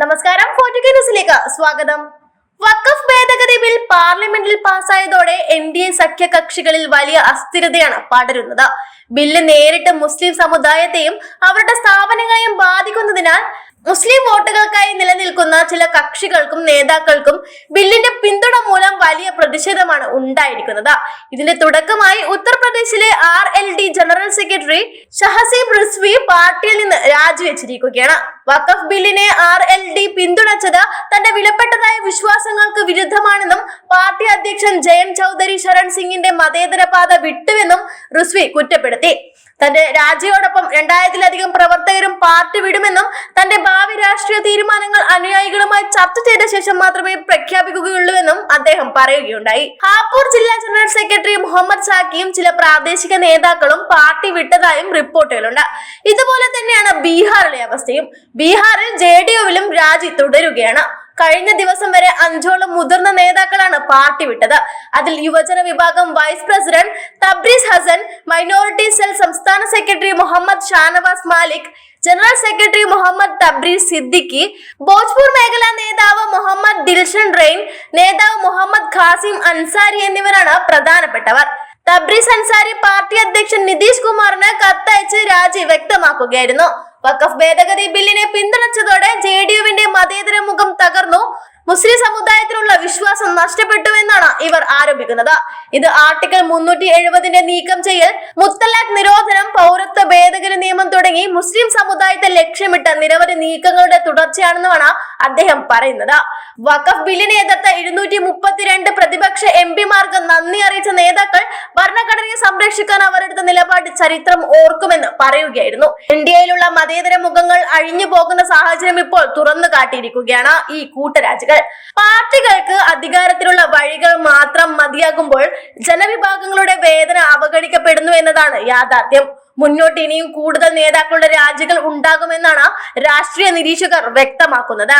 ന്യൂസിലേക്ക് സ്വാഗതം. വഖഫ് ഭേദഗതി ബിൽ പാർലമെന്റിൽ പാസ്സായതോടെ എൻ ഡി എ സഖ്യകക്ഷികളിൽ വലിയ അസ്ഥിരതയാണ് പടരുന്നത്. ബില്ല് നേരിട്ട് മുസ്ലിം സമുദായത്തെയും അവരുടെ സ്ഥാപനങ്ങളെയും ബാധിക്കുന്നതിനാൽ മുസ്ലിം വോട്ടുകൾക്കായി നിലനിൽക്കുന്ന ചില കക്ഷികൾക്കും നേതാക്കൾക്കും ബില്ലിന്റെ പിന്തുണ മൂലം വലിയ പ്രതിഷേധമാണ് ഉണ്ടായിരിക്കുന്നത്. ഇതിന്റെ തുടക്കമായി ഉത്തർപ്രദേശിലെ R L D general secretary Shahzeb Rizvi പാർട്ടിയിൽ നിന്ന് രാജിവെച്ചിരിക്കുകയാണ്. വഖഫ് ബില്ലിനെ ആർ പിന്തുണച്ചത് തന്റെ വിലപ്പെട്ടതായ വിശ്വാസങ്ങൾക്ക് വിരുദ്ധമാണെന്നും പാർട്ടി അധ്യക്ഷൻ ജയം ചൗധരി ശരൺ സിംഗിന്റെ മതേതര പാത വിട്ടുവെന്നും റിസ്വി കുറ്റപ്പെടുത്തി. തന്റെ രാജിയോടൊപ്പം രണ്ടായിരത്തിലധികം പ്രവർത്തകരും പാർട്ടി വിടുമെന്നും തന്റെ ഭാവി രാഷ്ട്രീയ തീരുമാനങ്ങൾ അനുയായികളുമായി ചർച്ച ചെയ്ത ശേഷം മാത്രമേ പ്രഖ്യാപിക്കുകയുള്ളൂവെന്നും അദ്ദേഹം പറയുകയുണ്ടായി. ഹാപ്പൂർ ജില്ലാ ജനറൽ സെക്രട്ടറി മുഹമ്മദ് സാക്കിയും ചില പ്രാദേശിക നേതാക്കളും പാർട്ടി വിട്ടതായും റിപ്പോർട്ടുകളുണ്ട്. ഇതുപോലെ തന്നെയാണ് ബീഹാറിലെ അവസ്ഥയും. ബീഹാറിൽ ജെ ഡി യുവിലും രാജി തുടരുകയാണ്. കഴിഞ്ഞ ദിവസം വരെ അഞ്ചോളം മുതിർന്ന നേതാക്കളാണ് പാർട്ടി വിട്ടത്. അതിൽ യുവജന വിഭാഗം vice president Tabrez Hasan minority cell സംസ്ഥാന secretary Muhammad Shahnawaz Malik general secretary Muhammad Tabrez Siddiqui Bhojpur മേഖലാ നേതാവ് മുഹമ്മദ് ദിൽഷൻ റെയിൻ നേതാവ് മുഹമ്മദ് ഖാസിം അൻസാരി എന്നിവരാണ് പ്രധാനപ്പെട്ടവർ. തബ്രീസ് അൻസാരി പാർട്ടി അധ്യക്ഷൻ നിതീഷ് കുമാറിന് കത്തയച്ച് രാജി വ്യക്തമാക്കുകയായിരുന്നു. വഖഫ് ഭേദഗതി ബില്ലിനെ പിന്തുണച്ചതോടെ ജെ ഡി യുവിന്റെ മതേതര മുഖം തകർന്നു. മുസ്ലിം സമുദായത്തിലുള്ള വിശ്വാസം നഷ്ടപ്പെട്ടു എന്നാണ് ഇവർ ആരോപിക്കുന്നത്. ഇത് ആർട്ടിക്കിൾ മുന്നൂറ്റി എഴുപതിന്റെ നീക്കം ചെയ്യൽ മുത്തലാഖ് നിരോധനം ലക്ഷ്യമിട്ട് നിരവധി നീക്കങ്ങളുടെ തുടർച്ചയാണെന്നുമാണ് അദ്ദേഹം പറയുന്നത്. വഖഫ് ബില്ലിനെ എതിർത്ത ഇരുന്നൂറ്റി മുപ്പത്തിരണ്ട് പ്രതിപക്ഷ എം പിമാർക്ക് നന്ദി അറിയിച്ച നേതാക്കൾ ഭരണഘടനയെ സംരക്ഷിക്കാൻ അവരെടുത്ത നിലപാട് ചരിത്രം ഓർക്കുമെന്ന് പറയുകയായിരുന്നു. ഇന്ത്യയിലുള്ള മതേതര മുഖങ്ങൾ അഴിഞ്ഞു പോകുന്ന സാഹചര്യം ഇപ്പോൾ തുറന്നു കാട്ടിയിരിക്കുകയാണ് ഈ കൂട്ടരാജികൾ. പാർട്ടികൾക്ക് അധികാരത്തിലുള്ള വഴികൾ മാത്രം മതിയാകുമ്പോൾ ജനവിഭാഗങ്ങളുടെ വേദന അവഗണിക്കപ്പെടുന്നു എന്നതാണ് യാഥാർത്ഥ്യം. മുന്നോട്ട് ഇനിയും കൂടുതൽ നേതാക്കളുടെ രാജികൾ ഉണ്ടാകുമെന്നാണ് രാഷ്ട്രീയ നിരീക്ഷകർ വ്യക്തമാക്കുന്നത്.